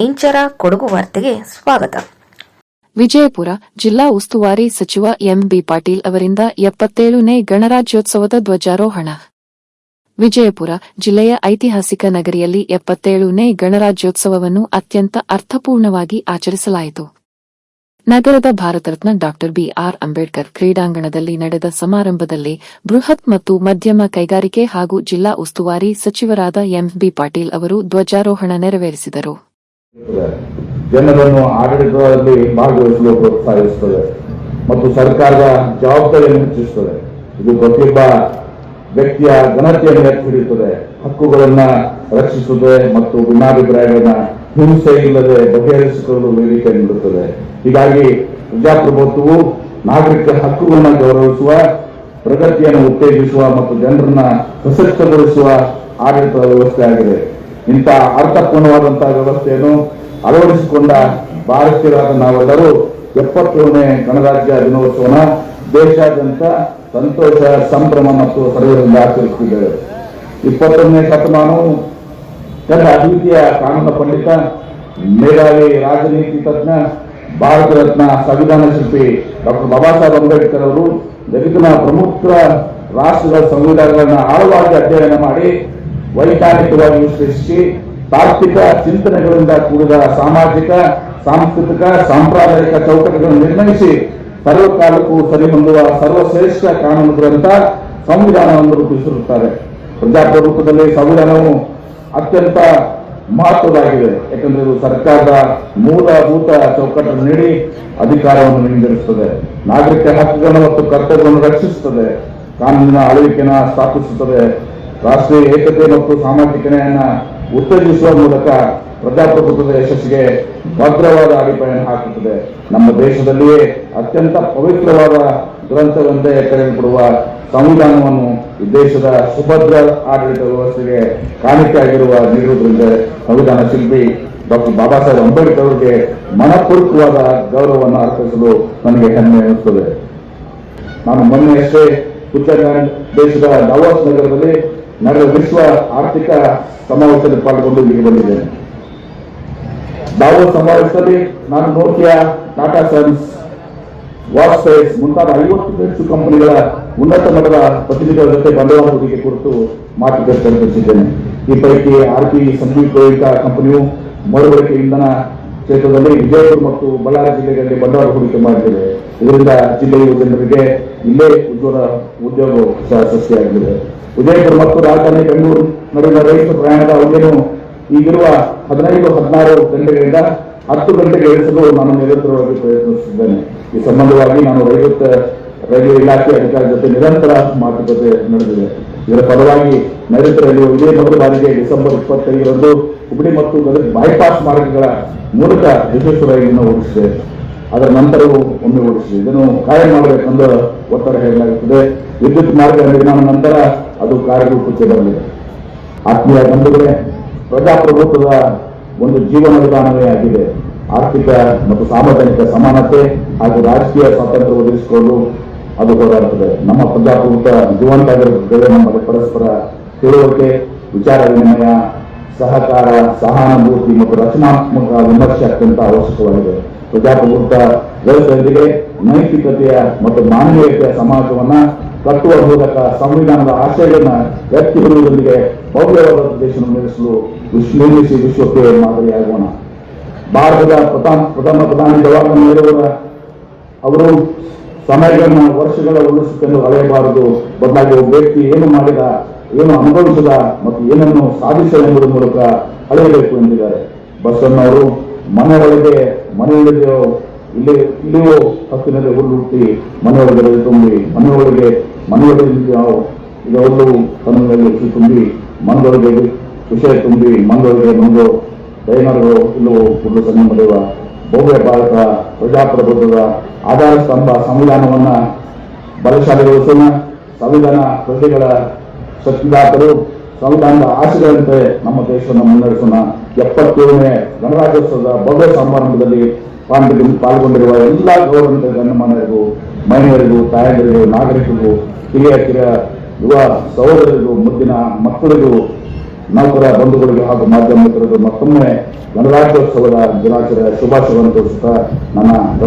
ಇಂಚರ ಕೊಡಗು ವಾರ್ತೆಗೆ ಸ್ವಾಗತ. ವಿಜಯಪುರ ಜಿಲ್ಲಾ ಉಸ್ತುವಾರಿ ಸಚಿವ ಎಂಬಿ ಪಾಟೀಲ್ ಅವರಿಂದ ಎಪ್ಪತ್ತೇಳನೇ ಗಣರಾಜ್ಯೋತ್ಸವದ ಧ್ವಜಾರೋಹಣ. ವಿಜಯಪುರ ಜಿಲ್ಲೆಯ ಐತಿಹಾಸಿಕ ನಗರಿಯಲ್ಲಿ ಎಪ್ಪತ್ತೇಳನೇ ಗಣರಾಜ್ಯೋತ್ಸವವನ್ನು ಅತ್ಯಂತ ಅರ್ಥಪೂರ್ಣವಾಗಿ ಆಚರಿಸಲಾಯಿತು. ನಗರದ ಭಾರತರತ್ನ ಡಾಕ್ಟರ್ ಬಿಆರ್ ಅಂಬೇಡ್ಕರ್ ಕ್ರೀಡಾಂಗಣದಲ್ಲಿ ನಡೆದ ಸಮಾರಂಭದಲ್ಲಿ ಬೃಹತ್ ಮತ್ತು ಮಧ್ಯಮ ಕೈಗಾರಿಕೆ ಹಾಗೂ ಜಿಲ್ಲಾ ಉಸ್ತುವಾರಿ ಸಚಿವರಾದ ಎಂಬಿ ಪಾಟೀಲ್ ಅವರು ಧ್ವಜಾರೋಹಣ ನೆರವೇರಿಸಿದರು. ಜನರನ್ನು ಆಡಳಿತದಲ್ಲಿ ಭಾಗವಹಿಸಲು ಪ್ರೋತ್ಸಾಹಿಸುತ್ತದೆ ಮತ್ತು ಸರ್ಕಾರದ ಜವಾಬ್ದಾರಿಯನ್ನು ಹೆಚ್ಚಿಸುತ್ತದೆ. ಇದು ಪ್ರತಿಯೊಬ್ಬ ವ್ಯಕ್ತಿಯ ಘನತೆಯನ್ನು ಎತ್ತಿ ಹಿಡಿಯುತ್ತದೆ ಹಕ್ಕುಗಳನ್ನ ರಕ್ಷಿಸುತ್ತದೆ ಮತ್ತು ಭಿನ್ನಾಭಿಪ್ರಾಯಗಳನ್ನ ಹಿಂಸೆ ಇಲ್ಲದೆ ಬಗೆಹರಿಸಿಕೊಳ್ಳಲು ವೇದಿಕೆ ನೀಡುತ್ತದೆ. ಹೀಗಾಗಿ ಪ್ರಜಾಪ್ರಭುತ್ವವು ನಾಗರಿಕ ಹಕ್ಕುಗಳನ್ನು ಗೌರವಿಸುವ, ಪ್ರಗತಿಯನ್ನು ಉತ್ತೇಜಿಸುವ ಮತ್ತು ಜನರನ್ನ ಸಶಕ್ತಗೊಳಿಸುವ ಆಡಳಿತ ವ್ಯವಸ್ಥೆ ಆಗಿದೆ. ಇಂಥ ಅರ್ಥಪೂರ್ಣವಾದಂತಹ ವ್ಯವಸ್ಥೆಯನ್ನು ಅಳವಡಿಸಿಕೊಂಡ ಭಾರತೀಯರಾದ ನಾವೆಲ್ಲರೂ ಎಪ್ಪತ್ತೇಳನೇ ಗಣರಾಜ್ಯ ದಿನೋತ್ಸವನ ದೇಶಾದ್ಯಂತ ಸಂತೋಷ, ಸಂಭ್ರಮ ಮತ್ತು ಸಡಗರದಿಂದ ಆಚರಿಸುತ್ತಿದ್ದೇವೆ. ಇಪ್ಪತ್ತೊಂದನೇ ಶತಮಾನವು ತನ್ನ ಅದ್ವಿತೀಯ ಕಾನೂನು ಪಂಡಿತ, ಮೇಧಾವಿ, ರಾಜನೀತಿ ತಜ್ಞ, ಭಾರತ ರತ್ನ ಸಂವಿಧಾನ ಶಿಲ್ಪಿ ಡಾಕ್ಟರ್ ಬಾಬಾ ಸಾಹೇಬ್ ಅಂಬೇಡ್ಕರ್ ಅವರು ಜಗತ್ತಿನ ಪ್ರಮುಖ ರಾಷ್ಟ್ರಗಳ ಸಂವಿಧಾನಗಳನ್ನು ಆಳವಾಗಿ ಅಧ್ಯಯನ ಮಾಡಿ ವೈಜ್ಞಾನಿಕವಾಗಿ ವಿಶ್ಲೇಷಿಸಿ ತಾತ್ವಿಕ ಚಿಂತನೆಗಳಿಂದ ಕೂಡಿದ ಸಾಮಾಜಿಕ, ಸಾಂಸ್ಕೃತಿಕ, ಸಾಂಪ್ರದಾಯಿಕ ಚೌಕಟ್ಟುಗಳನ್ನು ನಿರ್ಣಯಿಸಿ ಸರ್ವಕಾಲಕ್ಕೂ ಸರಿಹೊಂದುವ ಸರ್ವಶ್ರೇಷ್ಠ ಕಾನೂನು ಗ್ರಂಥ ಸಂವಿಧಾನವನ್ನು ರೂಪಿಸಿರುತ್ತಾರೆ. ಪ್ರಜಾಪ್ರಭುತ್ವದಲ್ಲಿ ಸಂವಿಧಾನವು ಅತ್ಯಂತ ಮಹತ್ವದಾಗಿದೆ ಯಾಕಂದ್ರೆ ಇದು ಸರ್ಕಾರದ ಮೂಲಭೂತ ಚೌಕಟ್ಟನ್ನು ನೀಡಿ ಅಧಿಕಾರವನ್ನು ನೀಡಿರುತ್ತದೆ ನಾಗರಿಕ ಹಕ್ಕುಗಳನ್ನು ಮತ್ತು ಕರ್ತವ್ಯಗಳನ್ನು ರಕ್ಷಿಸುತ್ತದೆ. ಕಾನೂನಿನ ಆಳ್ವಿಕೆಯನ್ನು ಸ್ಥಾಪಿಸುತ್ತದೆ. ರಾಷ್ಟ್ರೀಯ ಏಕತೆ ಮತ್ತು ಸಾಮಾಜಿಕ ನ್ಯಾಯನ ಉತ್ತೇಜಿಸುವ ಮೂಲಕ ಪ್ರಜಾಪ್ರಭುತ್ವದ ಯಶಸ್ಸಿಗೆ ಭದ್ರವಾದ ಅಡಿಪಾಯನ್ನು ಹಾಕುತ್ತದೆ. ನಮ್ಮ ದೇಶದಲ್ಲಿಯೇ ಅತ್ಯಂತ ಪವಿತ್ರವಾದ ಗ್ರಂಥವೆಂದೇ ಕರೆಯಲ್ಪಡುವ ಸಂವಿಧಾನವನ್ನು ಈ ದೇಶದ ಸುಭದ್ರ ಆಡಳಿತ ವ್ಯವಸ್ಥೆಗೆ ಕಾಣಿಕೆಯಾಗಿರುವ ನೀಡುವುದರಿಂದ ಸಂವಿಧಾನ ಶಿಲ್ಪಿ ಡಾಕ್ಟರ್ ಬಾಬಾ ಸಾಹೇಬ್ ಅಂಬೇಡ್ಕರ್ ಅವರಿಗೆ ಮನಪೂರ್ವಕವಾದ ಗೌರವವನ್ನು ಅರ್ಪಿಸಲು ನನಗೆ ಹೆಮ್ಮೆ ಎನ್ನುತ್ತದೆ. ನಾನು ಮೊನ್ನೆಯಷ್ಟೇ ಉತ್ತರಾಖಂಡ್ ದೇಶದ ನವಾಸ್ ನಗರದಲ್ಲಿ ನಡೆದ ವಿಶ್ವ ಆರ್ಥಿಕ ಸಮಾವೇಶದಲ್ಲಿ ಪಾಲ್ಗೊಂಡು ಇಲ್ಲಿಗೆ ಬಂದಿದ್ದೇನೆ. ನಾವು ಸಮಾವೇಶದಲ್ಲಿ ನಾನು ನೋಕಿಯಾ ಟಾಟಾ ಸನ್ಸ್ ವಾಟ್ಸ್ಪೇಸ್ ಮುಂತಾದ ಐವತ್ತು ಹೆಚ್ಚು ಕಂಪನಿಗಳ ಉನ್ನತ ಮಟ್ಟದ ಪ್ರತಿನಿಧಿಗಳ ಜೊತೆ ಬಂಡವಾಳ ಹೂಡಿಕೆ ಕುರಿತು ಮಾತುಕತೆ ನಡೆಸಿದ್ದೇನೆ ಈ ಪೈಕಿ ಆರ್ ಪಿ ಸಂಯುಕ್ತ ಕಂಪನಿಯು ಮರುಬಳಕೆ ಇಂಧನ ಕ್ಷೇತ್ರದಲ್ಲಿ ವಿಜಯಪುರ ಮತ್ತು ಬಳ್ಳಾರಿ ಜಿಲ್ಲೆಗಳಲ್ಲಿ ಬಂಡವಾಳ ಹೂಡಿಕೆ ಮಾಡಿದೆ. ಇದರಿಂದ ಜಿಲ್ಲೆಯ ಜನರಿಗೆ ಇಲ್ಲೇ ಉದ್ಯೋಗ ಉದ್ಯೋಗ ಸೃಷ್ಟಿಯಾಗಲಿದೆ. ವಿಜಯಪುರ ಮತ್ತು ರಾಜಧಾನಿ ಬೆಂಗಳೂರು ನಡುವಿನ ರೈಲು ಪ್ರಯಾಣದ ಅವಧಿಯನ್ನು ಈಗಿರುವ ಹದಿನೈದು, ಹದಿನಾರು ಗಂಟೆಗಳಿಂದ ಹತ್ತು ಗಂಟೆಗೆ ಇಳಿಸಲು ನಾನು ನಿರಂತರವಾಗಿ ಪ್ರಯತ್ನಿಸುತ್ತಿದ್ದೇನೆ. ಈ ಸಂಬಂಧವಾಗಿ ನಾನು ರೈತ ರೈಲ್ವೆ ಇಲಾಖೆ ಅಧಿಕಾರಿ ಜೊತೆ ನಿರಂತರ ಮಾತುಕತೆ ನಡೆದಿದೆ. ಇದರ ಫಲವಾಗಿ ನೈಋತ್ಯ ರೈಲ್ವೆ ಇದೇ ಮೊದಲ ಬಾರಿಗೆ ಡಿಸೆಂಬರ್ ಇಪ್ಪತ್ತೈದರಂದು ಹುಬ್ಬಳ್ಳಿ ಮತ್ತು ಗದಗ ಬೈಪಾಸ್ ಮಾರ್ಗಗಳ ಮೂಲಕ ಯಶಸ್ವಿ ರೈಲನ್ನು ಓಡಿಸಿದೆ. ಅದರ ನಂತರವೂ ಒಮ್ಮೆ ಓಡಿಸಿದೆ. ಇದನ್ನು ಕಾಯಂ ಮಾಡಬೇಕೆಂದು ಒತ್ತಡ ಹೇಳಲಾಗುತ್ತದೆ ವಿದ್ಯುತ್ ಮಾರ್ಗ ನಿರ್ಮಾಣ ನಂತರ ಅದು ಕಾರ್ಯರೂಪಕ್ಕೆ ಬರಲಿದೆ ಆತ್ಮೀಯ ಬಂಧುಗಳೇ, ಪ್ರಜಾಪ್ರಭುತ್ವದ ಒಂದು ಜೀವನ ವಿಧಾನವೇ ಆಗಿದೆ. ಆರ್ಥಿಕ ಮತ್ತು ಸಾರ್ವಜನಿಕ ಸಮಾನತೆ ಹಾಗೂ ರಾಜಕೀಯ ಸ್ವಾತಂತ್ರ್ಯ ಒದಗಿಸಿಕೊಂಡು ಅದು ಹೋರಾಡುತ್ತದೆ. ನಮ್ಮ ಪ್ರಜಾಪ್ರಭುತ್ವ ಜೀವಂತಾಗಿರುತ್ತದೆ ನಮ್ಮಲ್ಲಿ ಪರಸ್ಪರ ತಿಳುವಳಿಕೆ, ವಿಚಾರ ವಿನಿಮಯ, ಸಹಕಾರ, ಸಹಾನುಭೂತಿ ಮತ್ತು ರಚನಾತ್ಮಕ ವಿಮರ್ಶೆ ಅತ್ಯಂತ ಅವಶ್ಯಕವಾಗಿದೆ. ಪ್ರಜಾಪ್ರಭುತ್ವ ವ್ಯವಸ್ಥೆಯೊಂದಿಗೆ ನೈತಿಕತೆಯ ಮತ್ತು ಮಾನವೀಯತೆಯ ಸಮಾಜವನ್ನ ಕಟ್ಟುವ ಮೂಲಕ ಸಂವಿಧಾನದ ಆಶಯಗಳನ್ನ ಎತ್ತಿ ಹಿಡಿಯುವುದರೊಂದಿಗೆ ಭವ್ಯವಾದ ದೇಶವನ್ನು ನಡೆಸಲು ನಿರ್ಮಿಸಿ ವಿಶ್ವಕ್ಕೆ ಮಾದರಿಯಾಗೋಣ. ಭಾರತದ ಪ್ರಧಾನ ಪ್ರಧಾನ ಪ್ರಧಾನಿ ಜವಾಹರ್ಲಾಲ್ ನೆಹರು ಅವರು ಸಮಯಗಳನ್ನ ವರ್ಷಗಳ ಉಳಿಸಿಕೊಂಡು ಅಳೆಯಬಾರದು. ಬದಲಾಗಿ ಒಬ್ಬ ವ್ಯಕ್ತಿ ಏನು ಮಾಡಿದ, ಏನು ಅನುಭವಿಸದ ಮತ್ತು ಏನನ್ನು ಸಾಧಿಸದ ಎಂಬುದರ ಮೂಲಕ ಅಳೆಯಬೇಕು ಎಂದಿದ್ದಾರೆ. ಬಸವಣ್ಣವರು ಮನೆಯೊಳಗೆ ಮನೆಯೊಳಗೆ ಇಲ್ಲಿ ಇಲ್ಲಿಯೂ ಹತ್ತಿನಲ್ಲಿ ಹುಲ್ಲು ಹುಟ್ಟಿ ಮನೆಯೊಳಗೆ ತುಂಬಿ ಮನೆಯೊಳಗೆ ಮನೆಯೊಳಗೆ ನಾವು ಹೆಚ್ಚು ಹುಸಿ ತುಂಬಿ ಮನದೊಳಗೆ ವಿಷಯ ತುಂಬಿ ಮನದೊಳಗೆ ನೊಂದು ಡೈನರ್ಗಳು ಇಲ್ಲವೂ ಹುಲ್ಲು ಸನ್ನೆ ಮಾಡುವ ಭವ್ಯ ಭಾರತ ಪ್ರಜಾಪ್ರಭುತ್ವದ ಆಧಾರ ಸ್ತಂಭ ಸಂವಿಧಾನವನ್ನ ಬಲಶಾಲಿಗೊಳಿಸೋಣ ಸಂವಿಧಾನ ಪ್ರಜೆಗಳ ಶಕ್ತಿದಾತರು ಸಂವಿಧಾನದ ಆಶೆಗಳಂತೆ ನಮ್ಮ ದೇಶವನ್ನು ಮುನ್ನಡೆಸೋಣ. ಎಪ್ಪತ್ತೇಳನೇ ಗಣರಾಜ್ಯೋತ್ಸವದ ಭವ್ಯ ಸಮಾರಂಭದಲ್ಲಿ ಪಾಲ್ಗೊಂಡು ಪಾಲ್ಗೊಂಡಿರುವ ಎಲ್ಲ ಗೌರವಾನ್ವಿತ ಗಣ್ಯಮಾನ್ಯರಿಗೂ ಮಹಿಳೆಯರಿಗೂ, ತಾಯಂದಿರಿಗೂ, ನಾಗರಿಕರಿಗೂ, ಹಿರಿಯ, ಕಿರಿಯ, ಯುವ ಸಹೋದರರಿಗೂ ಮುದ್ದಿನ ಮಕ್ಕಳಿಗೂ, ನೌಕರ ಬಂಧುಗಳಿಗೆ ಹಾಗೂ ಮಾಧ್ಯಮ ಮಿತ್ರರಿಗೂ ಮತ್ತೊಮ್ಮೆ ಗಣರಾಜ್ಯೋತ್ಸವದ ದಿನಾಚರಣೆಯ ಶುಭಾಶಯವನ್ನು ತೋರಿಸುತ್ತಾ ನನ್ನ